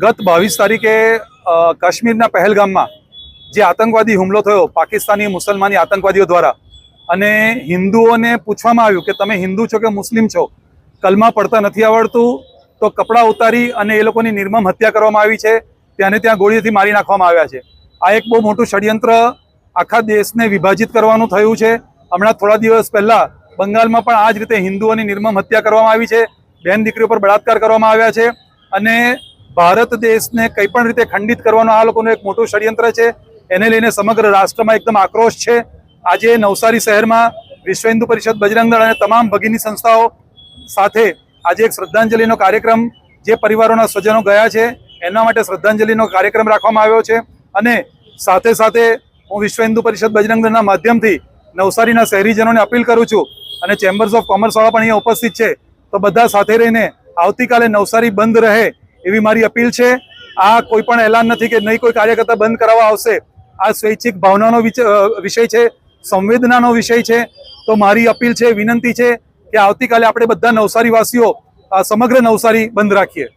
ગત બાવીસ તારીખે કાશ્મીરના પહેલગામમાં જે આતંકવાદી હુમલો થયો, પાકિસ્તાની મુસલમાની આતંકવાદીઓ દ્વારા, અને હિન્દુઓને પૂછવામાં આવ્યું કે તમે હિન્દુ છો કે મુસ્લિમ છો, કલમા પડતા નથી આવડતું, તો કપડાં ઉતારી અને એ લોકોની નિર્મમ હત્યા કરવામાં આવી છે, ત્યાંને ત્યાં ગોળીઓથી મારી નાખવામાં આવ્યા છે. આ એક બહુ મોટું ષડયંત્ર આખા દેશને વિભાજિત કરવાનું થયું છે. હમણાં થોડા દિવસ પહેલાં બંગાળમાં પણ આ જ રીતે હિન્દુઓની નિર્મમ હત્યા કરવામાં આવી છે. બેન દીકરીઓ પર બળાત્કાર કરવામાં આવ્યા છે અને ભારત દેશને કંઈ પણ રીતે ખંડિત કરવાનો આ લોકોનું એક મોટું ષડયંત્ર છે. એને લઈને સમગ્ર રાષ્ટ્રમાં એકદમ આક્રોશ છે. આજે નવસારી શહેરમાં વિશ્વ હિન્દુ પરિષદ બજરંગ દળ અને તમામ ભગીની સંસ્થાઓ સાથે આજે એક શ્રદ્ધાંજલિનો કાર્યક્રમ જે પરિવારોના સ્વજનો ગયા છે, એના માટે શ્રદ્ધાંજલિનો કાર્યક્રમ રાખવામાં આવ્યો છે. અને સાથે સાથે હું વિશ્વ હિન્દુ પરિષદ બજરંગ દળના માધ્યમથી નવસારીના શહેરીજનોને અપીલ કરું છું અને ચેમ્બર્સ ઓફ કોમર્સવાળા પણ અહીંયા ઉપસ્થિત છે. તો બધા સાથે રહીને આવતીકાલે નવસારી બંધ રહે એવી મારી અપીલ છે. આ કોઈ પણ એલાન નથી કે નહીં કોઈ કાર્યકર્તા બંધ કરાવવા આવશે. આ સ્વૈચ્છિક ભાવનાનો વિષય છે, સંવેદનાનો વિષય છે. તો મારી અપીલ છે, વિનંતી છે કે આવતીકાલે આપણે બધા નવસારીવાસીઓ સમગ્ર નવસારી બંધ રાખીએ.